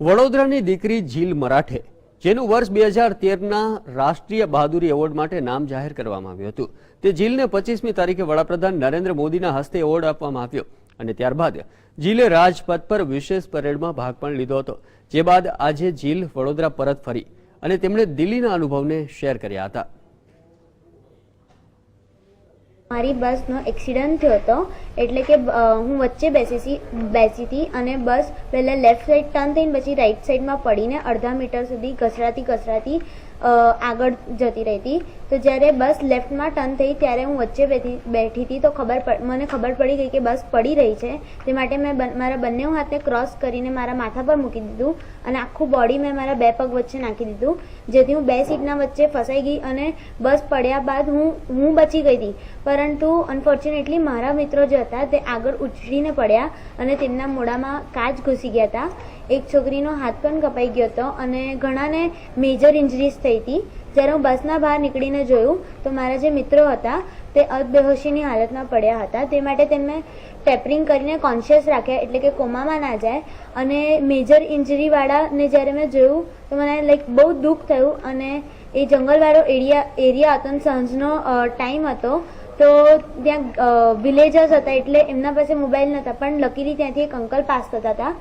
વડોદરાની દીકરી જીલ મરાઠે, જેનું વર્ષ બે હજાર તેરના રાષ્ટ્રીય બહાદુરી એવોર્ડ માટે નામ જાહેર કરવામાં આવ્યું હતું. તે જીલને પચીસમી તારીખે વડાપ્રધાન નરેન્દ્ર મોદીના હસ્તે એવોર્ડ આપવામાં આવ્યો અને ત્યારબાદ જીલે રાજપથ પર વિશેષ પરેડમાં ભાગ પણ લીધો હતો. જે બાદ આજે જીલ વડોદરા પરત ફરી અને તેમણે દિલ્હીના અનુભવને શેર કર્યા હતા. મારી બસનો એક્સિડન્ટ થયો હતો, એટલે કે હું વચ્ચે બેસી બેસી હતી અને બસ પહેલાં લેફ્ટ સાઈડ ટર્ન થઈને પછી રાઈટ સાઈડમાં પડીને અડધા મીટર સુધી ઘસરાતી ઘસરાતી આગળ જતી રહી હતી. તો જ્યારે બસ લેફ્ટમાં ટર્ન થઈ ત્યારે હું વચ્ચે બેઠી હતી તો ખબર મને ખબર પડી ગઈ કે બસ પડી રહી છે. તે માટે મેં મારા બંને હાથને ક્રોસ કરીને મારા માથા પર મૂકી દીધું અને આખું બોડી મેં મારા બે પગ વચ્ચે નાખી દીધું. જેથી હું બે સીટના વચ્ચે ફસાઈ ગઈ અને બસ પડ્યા બાદ હું હું બચી ગઈ હતી. પરંતુ અનફોર્ચ્યુનેટલી મારા મિત્રો જે હતા, તે આગળ ઉછળીને પડ્યા અને તેમના મોઢામાં કાચ ઘૂસી ગયા હતા. એક છોકરીનો હાથ પણ કપાઈ ગયો હતો અને ઘણાને મેજર ઇન્જરીઝ થઈ હતી. જ્યારે હું બસના બહાર નીકળીને જોયું, તો મારા જે મિત્રો હતા, તે અધબેહોશીની હાલતમાં પડ્યા હતા. તે માટે તેમને ટેપરિંગ કરીને કોન્શિયસ રાખ્યા, એટલે કે કોમામાં ના જાય. અને મેજર ઇન્જરીવાળાને જ્યારે મેં જોયું, તો મને લાઈક બહુ દુઃખ થયું અને એ જંગલવાળો એરિયા એરિયા હતો અને સાંજનો ટાઈમ હતો. તો ત્યાં વિલેજર્સ હતા એટલે એમના પાસે મોબાઈલ નહોતા, પણ લકીલી ત્યાંથી એક અંકલ પાસ થતા હતા.